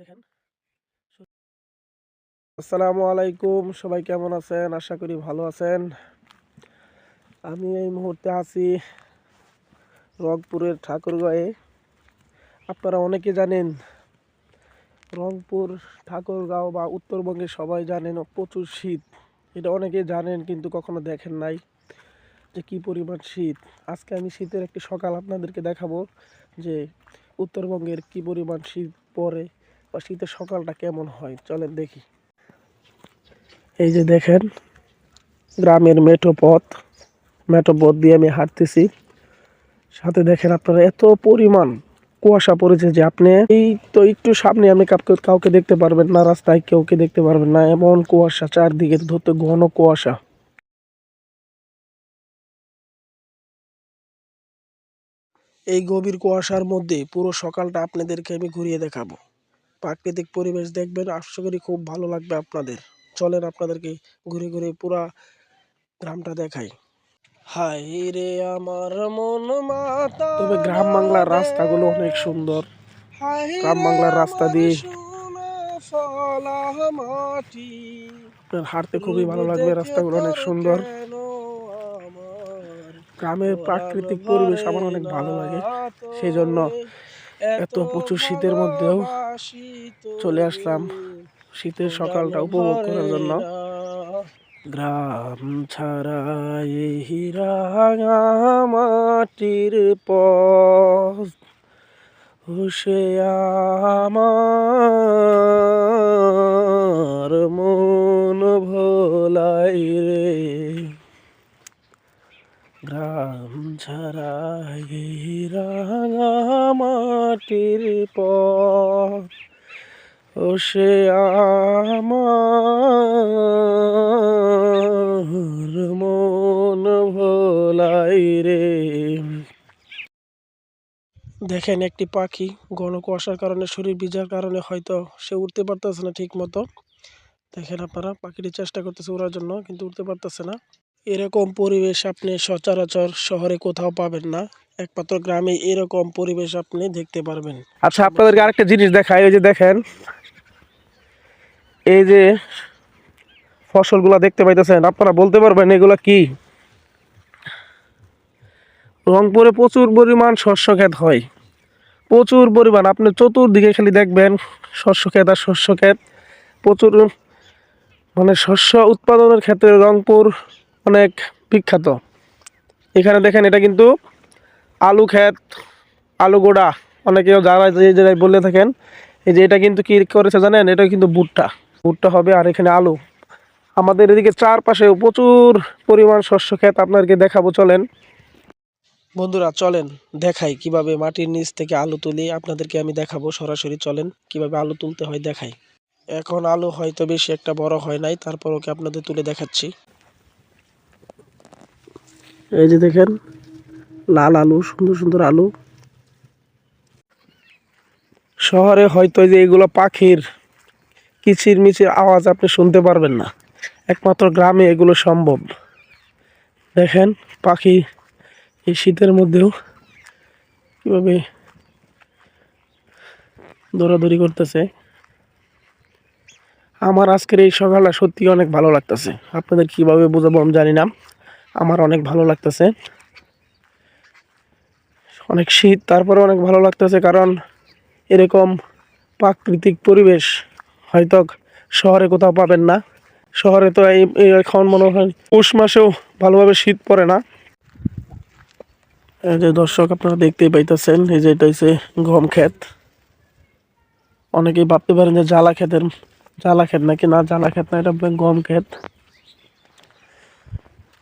দেখেন। আসসালামু আলাইকুম, সবাই কেমন আছেন? আশা করি ভালো আছেন। আমি এই মুহূর্তে আছি রংপুরের ঠাকুরগাঁয়ে। আপনারা অনেকে জানেন, রংপুর, ঠাকুরগাঁও বা উত্তরবঙ্গে সবাই জানেন প্রচুর শীত। এটা অনেকে জানেন কিন্তু কখনো দেখেন নাই যে কি পরিমাণ শীত। আজকে আমি শীতের একটি সকাল আপনাদেরকে দেখাবো যে উত্তরবঙ্গের কি পরিমাণ শীত বা শীতের সকালটা কেমন হয়? চলেন দেখি। এই যে দেখেন, গ্রামের মেঠো পথ। মেঠো পথ দিয়ে আমি হাঁটতেছি। সাথে দেখেন আপনারা এত পরিমাণ কুয়াশা পড়েছে যে আপনি এই তো একটু সামনে আপনি কাউকে কাউকে দেখতে পারবেন না, রাস্তায় কেউকে দেখতে পারবেন না। এমন কুয়াশা, চারদিকে ধরতে ঘন কুয়াশা। এই গভীর কুয়াশার মধ্যে পুরো সকালটা আপনাদেরকে আমি ঘুরিয়ে দেখাবো। প্রাকৃতিক পরিবেশ দেখবেন আশা করি খুব ভালো লাগবে আপনাদের। চলেন আপনাদেরকে ঘুরে ঘুরে পুরা গ্রামটা দেখাই। হাই রে আমার মন মাতা তবে গ্রাম বাংলার রাস্তাগুলো অনেক সুন্দর। গ্রাম বাংলার রাস্তা দিয়ে হাঁটতে খুবই ভালো লাগবে রাস্তাগুলো অনেক সুন্দর। গ্রামের প্রাকৃতিক পরিবেশ আমার অনেক ভালো লাগে। সেই জন্য এত প্রচুর শীতের মধ্যেও চলে আসলাম শীতের সকালটা উপভোগ করার জন্য। গ্রাম ছাড়া রাঙা মাটির পথ হুসে আমার মন ভোলাই রে। গ্রাম ছাড়া রাঙা মাটির পথ। ও সে মন ভোলাই রে। দেখেন একটি পাখি, ঘন কুয়াশার কারণে, শরীর ভিজার কারণে হয়তো সে উঠতে পারতেছে না ঠিক মতো দেখেন আপনারা, পাখিটি চেষ্টা করতেছে ওড়ার জন্য, কিন্তু উঠতে পারতেছে না। এরকম পরিবেশ আপনি সচরাচর শহরে কোথাও পাবেন না। একমাত্র গ্রামে এরকম পরিবেশ আপনি দেখতে পারবেন। আচ্ছা আপনাদেরকে আরেকটা জিনিস দেখাই ওই যে দেখেন, এই যে ফসলগুলা দেখতে পাইতেছেন, আপনারা বলতে পারবেন এগুলা কি? রংপুরে প্রচুর পরিমাণ শস্য ক্ষেত হয়। প্রচুর পরিমাণ, আপনি চতুর্দিকে খালি দেখবেন শস্য ক্ষেত আর শস্য ক্ষেত। প্রচুর মানে শস্য উৎপাদনের ক্ষেত্রে রংপুর অনেক বিখ্যাত। এখানে দেখেন এটা কিন্তু আলু ক্ষেত, আলু গোড়া। অনেকেও যারা যে জায়গায় বলে থাকেন, এই যে এটা কিন্তু কি করেছে জানেন? এটা কিন্তু ভুট্টা। ভুট্টা হবে আর এখানে আলু। আমাদের এদিকে চারপাশে প্রচুর পরিমাণ শস্য ক্ষেত আপনাদেরকে দেখাবো, চলেন। বন্ধুরা, চলেন দেখাই কীভাবে মাটির নিচ থেকে আলু তুলি। আপনাদেরকে আমি দেখাবো সরাসরি, চলেন কীভাবে আলু তুলতে হয় দেখাই। এখন আলু হয়তো বেশি একটা বড় হয় নাই, তারপর ওকে আপনাদের তুলে দেখাচ্ছি। এই যে দেখেন, লাল আলু, সুন্দর সুন্দর আলু। শহরে হয়তো যে এগুলো পাখির কিচির মিচির আওয়াজ আপনি শুনতে পারবেন না। একমাত্র গ্রামে এগুলো সম্ভব। দেখেন পাখি এই শীতের মধ্যেও কীভাবে দৌড়াদৌড়ি করতেছে। আমার আজকের এই সকালটা সত্যি অনেক ভালো লাগতেছে। আপনাদের কীভাবে বোঝাবো আমি জানি না। আমার অনেক ভালো লাগতেছে। অনেক শীত তারপরে অনেক ভালো লাগতেছে কারণ এরকম প্রাকৃতিক পরিবেশ হয়তো শহরে কোথাও পাবেন না। শহরে তো এই এখন মনে হয় পৌষ মাসেও ভালোভাবে শীত পড়ে না। এই যে দর্শক আপনারা দেখতেই পাইতেছেন, এই যে এটা হচ্ছে গম ক্ষেত। অনেকেই ভাবতে পারেন যে জ্বালা ক্ষেতের, জ্বালা ক্ষেত নাকি? না, জ্বালা ক্ষেত না, এটা গম ক্ষেত।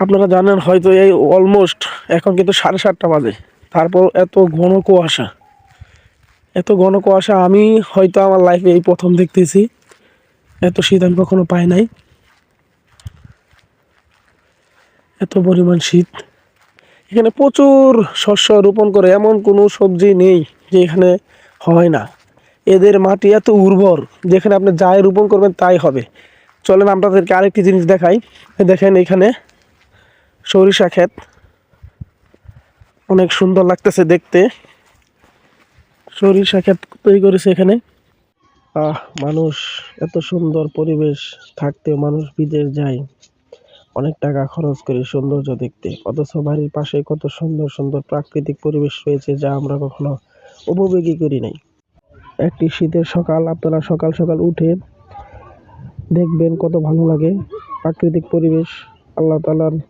আপনারা জানেন হয়তো এই অলমোস্ট এখন কিন্তু সাড়ে সাতটা বাজে। তারপর এত ঘন কুয়াশা। এত ঘন কুয়াশা, আমি হয়তো আমার লাইফে এই প্রথম দেখতেছি। এত শীত আমি কখনো পাই নাই। এত পরিমাণ শীত। এখানে প্রচুর শস্য রোপণ করে এমন কোনো সবজি নেই যে এখানে হয় না। এদের মাটি এত উর্বর, যেখানে আপনি যাই রোপণ করবেন তাই হবে। চলেন আপনাদেরকে আরেকটি জিনিস দেখাই। দেখেন এখানে সরিষা ক্ষেত। অনেক সুন্দর লাগতেছে দেখতে। সরিষা ক্ষেত তৈরি করেছে এখানে। আহ, মানুষ, এত সুন্দর পরিবেশ, থাকতেও মানুষ বিদেশ যায়। অনেক টাকা খরচ করে সৌন্দর্য দেখতে। অথচ বাড়ির পাশে কত সুন্দর সুন্দর প্রাকৃতিক পরিবেশ রয়েছে যা আমরা কখনো উপভোগী করি নাই। একটি শীতের সকাল আপনারা সকাল সকাল উঠে দেখবেন কত ভালো লাগে। প্রাকৃতিক পরিবেশ, আল্লাহ তালার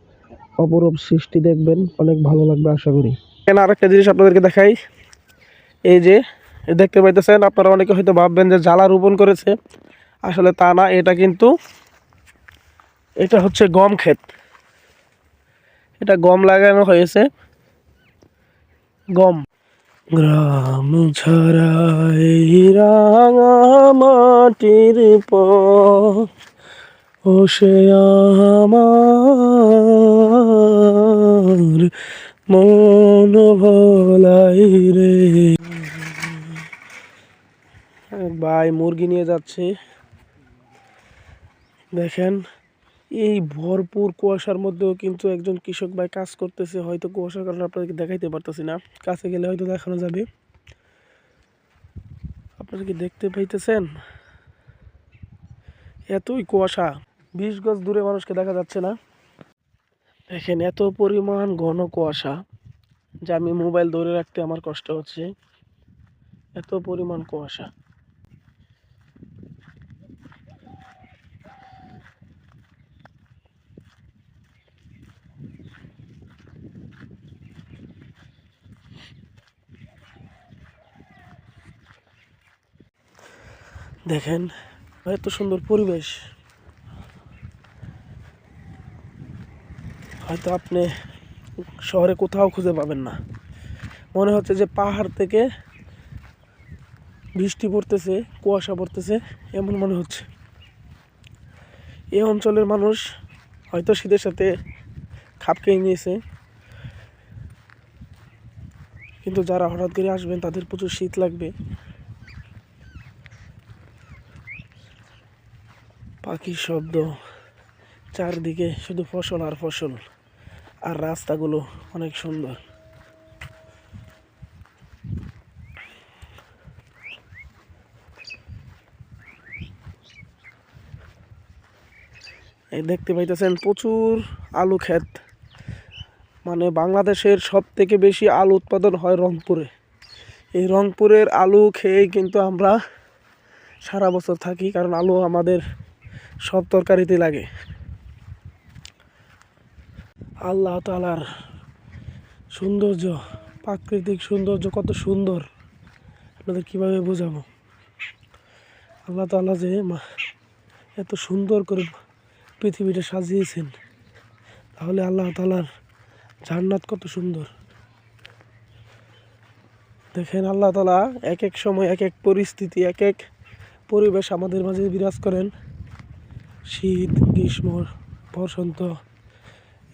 অপরূপ সৃষ্টি দেখবেন, অনেক ভালো লাগবে আশা করি। এখানে আরেকটা জিনিস আপনাদেরকে দেখাই। এই যে দেখতে পাইতেছেন, আপনারা অনেকে হয়তো ভাববেন যে জ্বালা রোপণ করেছে। আসলে তা না, এটা কিন্তু, এটা হচ্ছে গম ক্ষেত। এটা গম লাগানো হয়েছে। গম। গ্রাম ছাড়া এই রাঙা মাটির পথ ও সে আমার মন ভোলাই রে। ভাই, মুরগি নিয়ে যাচ্ছে। দেখেন, এই ভরপুর কুয়াশার মধ্যেও কিন্তু একজন কৃষক ভাই কাজ করতেছে। হয়তো কুয়াশার কারণে আপনাদেরকে দেখাইতে পারতেছি না। কাছে গেলে হয়তো দেখানো যাবে। আপনারা কি দেখতে পাইতেছেন? এতই কুয়াশা। বিশ গজ দূরে মানুষকে দেখা যাচ্ছে না। দেখেন এত পরিমাণ ঘন কুয়াশা যে আমি মোবাইল ধরে রাখতে আমার কষ্ট হচ্ছে। এত পরিমাণ কুয়াশা। দেখেন, এত সুন্দর পরিবেশ। হয়তো আপনি শহরে কোথাও খুঁজে পাবেন না। মনে হচ্ছে যে পাহাড় থেকে বৃষ্টি পড়তেছে, কুয়াশা পড়তেছে, এমন মনে হচ্ছে। এই অঞ্চলের মানুষ হয়তো শীতের সাথে খাপ খেয়ে নিয়েছে। কিন্তু যারা হঠাৎ করে আসবেন, তাদের প্রচুর শীত লাগবে। পাখির শব্দ, চারদিকে শুধু ফসল আর ফসল। আর রাস্তাগুলো অনেক সুন্দর। এই দেখতে পাইতেছেন প্রচুর আলু ক্ষেত। মানে বাংলাদেশের সব থেকে বেশি আলু উৎপাদন হয় রংপুরে। এই রংপুরের আলু খেয়ে কিন্তু আমরা সারা বছর থাকি, কারণ আলু আমাদের সব তরকারিতে লাগে। আল্লাহ তালার সৌন্দর্য, প্রাকৃতিক সৌন্দর্য কত সুন্দর। আপনাদের কীভাবে বোঝাবো? আল্লাহ তালা যে এত সুন্দর করে পৃথিবীটা সাজিয়েছেন, তাহলে আল্লাহ তালার জান্নাত কত সুন্দর। দেখেন আল্লাহ তালা এক এক সময় এক এক পরিস্থিতি এক এক পরিবেশ আমাদের মাঝে বিরাজ করেন। শীত, গ্রীষ্ম, বসন্ত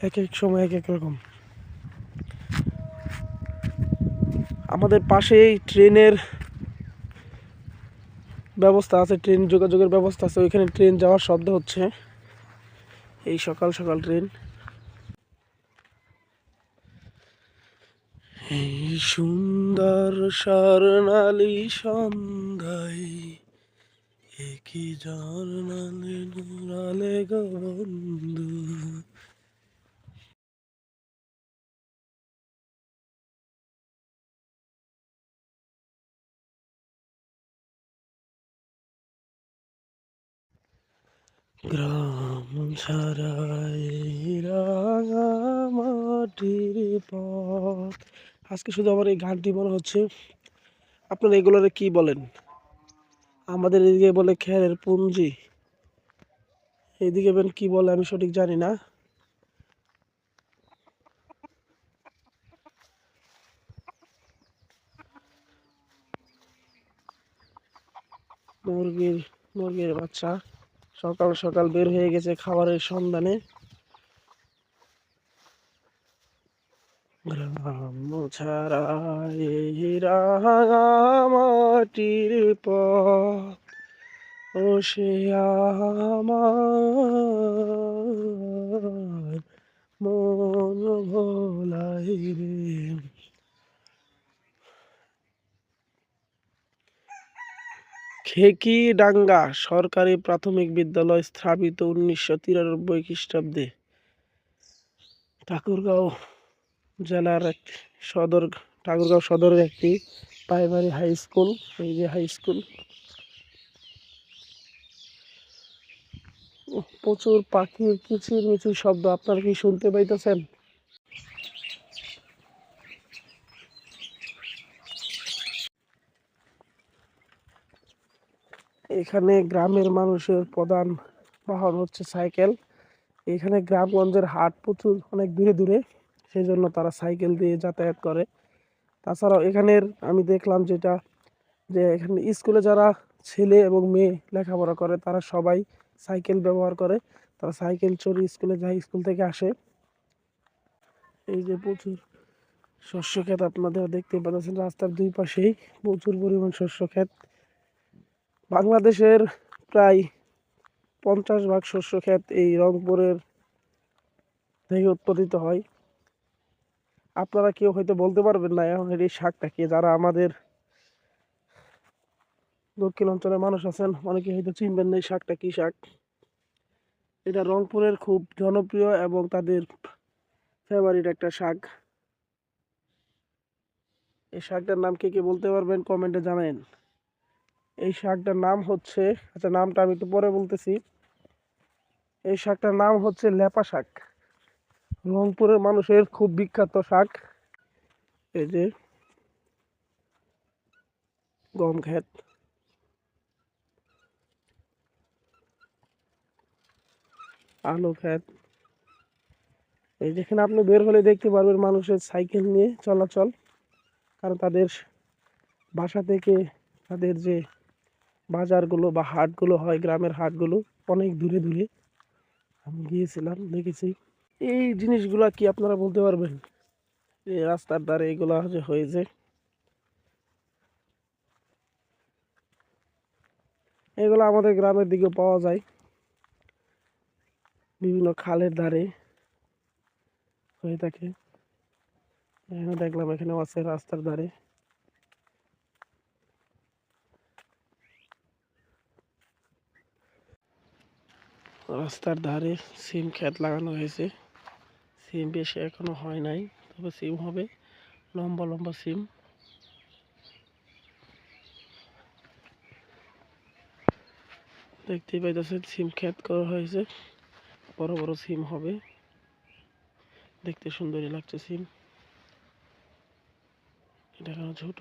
এক এক সময় এক এক রকম। আমাদের পাশেই ট্রেনের ব্যবস্থা আছে, ট্রেন যোগাযোগের ব্যবস্থা আছে, ওইখানে ট্রেন যাওয়ার শব্দ হচ্ছে। এই সকাল সকাল ট্রেন। এই সুন্দর স্বর্ণালী সন্ধ্যায় একই জানালে নুরালে গো বন্ধু। গ্রাম ছাড়াই রাঙা মাটির পথ। আজকে শুধু আমার এই গানটি মনে হচ্ছে, আপনারা এগুলোরে কি বলেন? আমাদের এদিকে বলে খেরের পুঞ্জি, এদিকে বেন কি বলে আমি সঠিক জানি না। মুরগির মুরগির বাচ্চা। সকাল সকাল বের হয়ে গেছে খাবারের সন্ধানে। ছাড়া মাটির পথ, ও সে আমার মন ভোলাই রে। ঢেকিডাঙ্গা সরকারি প্রাথমিক বিদ্যালয় স্থাপিত উনিশশো তিরানব্বই খ্রিস্টাব্দে। ঠাকুরগাঁও জেলার এক সদর, ঠাকুরগাঁও সদরের একটি প্রাইমারি হাই স্কুল এই যে হাই স্কুল প্রচুর পাখির কিচির মিচির শব্দ, আপনারা কি শুনতে পাইতেছেন? এখানে গ্রামের মানুষের প্রধান বাহন হচ্ছে সাইকেল। এখানে গ্রামগঞ্জের হাট প্রচুর, অনেক দূরে দূরে সেই জন্য তারা সাইকেল দিয়ে যাতায়াত করে। তাছাড়াও এখানের আমি দেখলাম যেটা, যে এখানে স্কুলে যারা ছেলে এবং মেয়ে লেখাপড়া করে, তারা সবাই সাইকেল ব্যবহার করে। তারা সাইকেল চড়ে স্কুলে যায়, স্কুল থেকে আসে। এই যে প্রচুর শস্য ক্ষেত আপনাদের দেখতে পাচ্ছেন, রাস্তার দুই পাশেই প্রচুর পরিমাণ শস্য ক্ষেত। বাংলাদেশের প্রায় পঞ্চাশ ভাগ শস্য ক্ষেত এই রংপুরের থেকে উৎপাদিত হয়। আপনারা কেউ হয়তো বলতে পারবেন না এখন এই শাকটা কি, যারা আমাদের দক্ষিণ অঞ্চলের মানুষ আছেন, অনেকে হয়তো চিনবেন না এই শাকটা কি শাক। এটা রংপুরের খুব জনপ্রিয় এবং তাদের ফেভারিট একটা শাক। এই শাকটার নাম কে কে বলতে পারবেন কমেন্টে জানাবেন এই শাকটার নাম হচ্ছে আচ্ছা নামটা আমি একটু পরে বলতেছি। এই শাকটার নাম হচ্ছে লেপা শাক। রংপুরের মানুষের খুব বিখ্যাত শাক। এই যে, গম ক্ষেত। আলু ক্ষেত। এই যেখানে আপনি বের হলে দেখতে পারবেন মানুষের সাইকেল নিয়ে চলাচল। কারণ তাদের বাসা থেকে তাদের যে বাজারগুলো বা হাটগুলো হয়, গ্রামের হাটগুলো অনেক দূরে দূরে। আমি গিয়েছিলাম, দেখেছি। এই জিনিসগুলো কি আপনারা বলতে পারবেন? এই রাস্তার ধারে এগুলা যে হয়েছে। এগুলো আমাদের গ্রামের দিকে পাওয়া যায়। বিভিন্ন খালের ধারে হয়ে থাকে। এখানে দেখলাম, এখানেও আছে রাস্তার ধারে। রাস্তার ধারে সিম ক্ষেত লাগানো হয়েছে। সিম বেশি এখনও হয় নাই, তবে সিম হবে, লম্বা লম্বা সিম। দেখতেই পাইতেছেন সিম ক্ষেত করা হয়েছে, বড় বড় সিম হবে। দেখতে সুন্দরই লাগছে সিম। এটা কেন ছোট?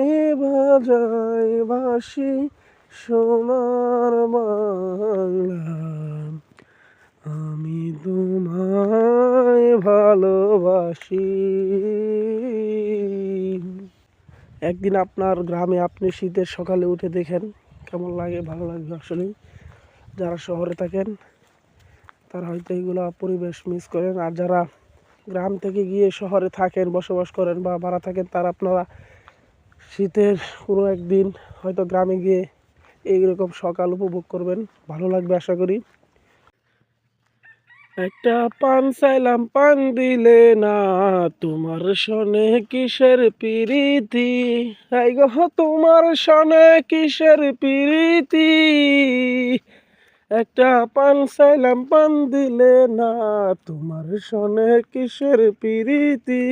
বাজায় বাসি সোনার বাংলা। আমি তোমায় ভালোবাসি। একদিন আপনার গ্রামে আপনি শীতের সকালে উঠে দেখেন, কেমন লাগে, ভালো লাগবে আসলে। যারা শহরে থাকেন, তারা হয়তো এইগুলা পরিবেশ মিস করেন। আর যারা গ্রাম থেকে গিয়ে শহরে থাকেন, বসবাস করেন বা ভাড়া থাকেন, তারা আপনারা শীতের কোনো একদিন হয়তো গ্রামে গিয়ে এইরকম সকাল উপভোগ করবেন। ভালো লাগবে আশা করি। একটা পান চাইলাম, পান দিলে না, তোমার সনে কিসের পিরিতি? এই গো, তোমার সনে কিসের পিরিতি? একটা পান চাইলাম, পান দিলে না, তোমার সনে কিসের পিরিতি?